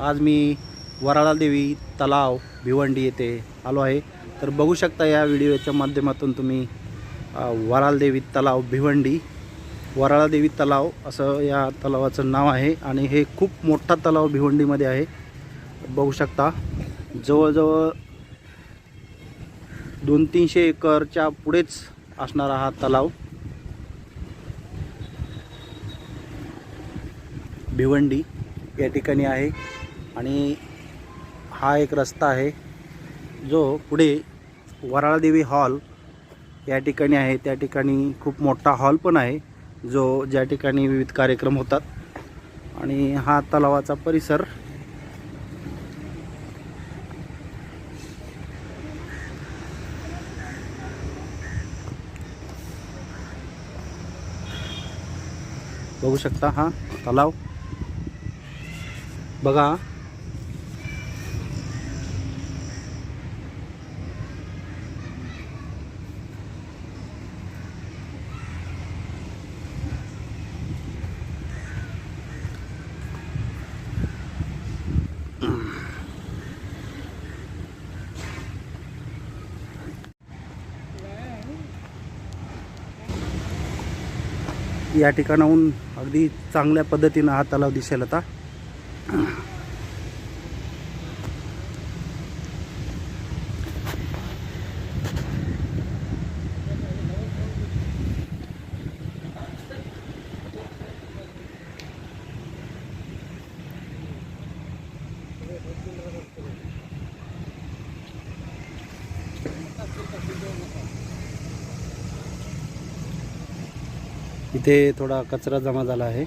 आज मी वराळा देवी तलाव भिवंडी येथे आलो आहे. तर बघू शकता या व्हिडिओच्या माध्यमातून तुम्ही वराळदेवी तलाव भिवंडी वराळा देवी तलाव असं या तलावाचं नाव आहे आणि हे खूप मोठा तलाव भिवंडीमध्ये आहे. बघू शकता जवळजवळ दोन तीनशे एकरच्या पुढेच असणारा हा तलाव भिवंडी या ठिकाणी आहे. आणि हा एक रस्ता आहे जो पुढे वराळदेवी हॉल या ठिकाणी आहे. त्या ठिकाणी खूप मोठा हॉल पण आहे जो ज्या ठिकाणी विविध कार्यक्रम होतात. आणि हा तलावाचा परिसर बघू शकता हा तलाव. बघा या ठिकाणाहून अगदी चांगल्या पद्धतीनं हा तलाव दिसेल आता. इथे थोडा कचरा जमा झाला आहे.